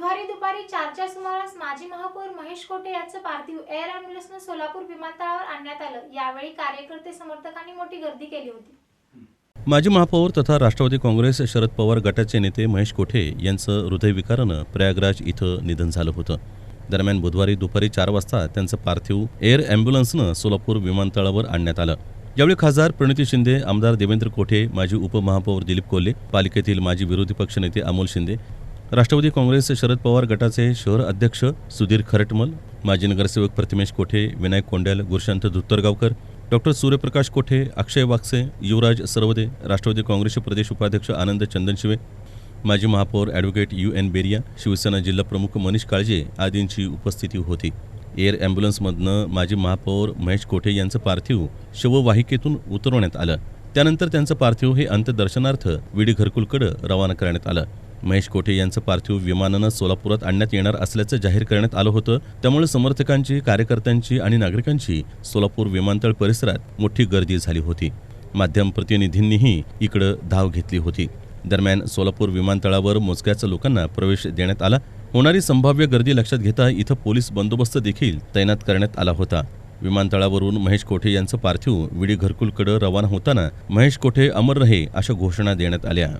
बुधवारी दुपारी चारच्या सुमारास माजी महापौर महेश कोटे यांचं पार्थिव एअर अँब्युलन्सनं सोलापूर विमानतळावर आणण्यात आलं. यावेळी कार्यकर्ते समर्थकांनी मोठी गर्दी केली होती. माजी महापौर तथा राष्ट्रवादी काँग्रेस शरद पवार गटाचे नेते महेश कोठे यांचं हृदयविकारानं प्रयागराज इथं निधन झालं होतं. दरम्यान बुधवारी दुपारी चार वाजता त्यांचं पार्थिव एअर अँब्युलन्सनं सोलापूर विमानतळावर आणण्यात आलं. यावेळी खासदार प्रणिती शिंदे आमदार देवेंद्र कोठे माजी उपमहापौर दिलीप कोल्हे पालिकेतील माजी विरोधी पक्षनेते अमोल शिंदे राष्ट्रवादी काँग्रेस शरद पवार गटाचे शहर अध्यक्ष सुधीर खरटमल माजी नगरसेवक प्रतिमेश कोठे विनायक कोंड्याल गुरशांत धुत्तरगावकर डॉक्टर सूर्यप्रकाश कोठे अक्षय वागसे युवराज सरवदे राष्ट्रवादी काँग्रेसचे प्रदेश उपाध्यक्ष आनंद चंदनशिवे माजी महापौर advocate U N Beriya Shivsena जिल्हा प्रमुख मनीष काळजे आदींची उपस्थिती होती. एअर ॲम्ब्युलन्समधनं माजी महापौर महेश कोठे यांचं पार्थिव शववाहिकेतून उतरवण्यात आलं. त्यानंतर त्यांचं पार्थिव हे अंत्यदर्शनार्थ विडी घरकुलकडं रवाना करण्यात आलं. महेश कोठे यांचं पार्थिव विमानानं सोलापुरात आणण्यात येणार असल्याचं जाहीर करण्यात आलं होतं. त्यामुळे समर्थकांची कार्यकर्त्यांची आणि नागरिकांची सोलापूर विमानतळ परिसरात मोठी गर्दी झाली होती. माध्यम प्रतिनिधींनीही इकडं धाव घेतली होती. दरम्यान सोलापूर विमानतळावर मोजक्याच लोकांना प्रवेश देण्यात आला. होणारी संभाव्य गर्दी लक्षात घेता इथं पोलीस बंदोबस्त देखील तैनात करण्यात आला होता. विमानतळावरून महेश कोठे यांचं पार्थिव विडी घरकुलकडं रवाना होताना महेश कोठे अमर रहे अशा घोषणा देण्यात आल्या.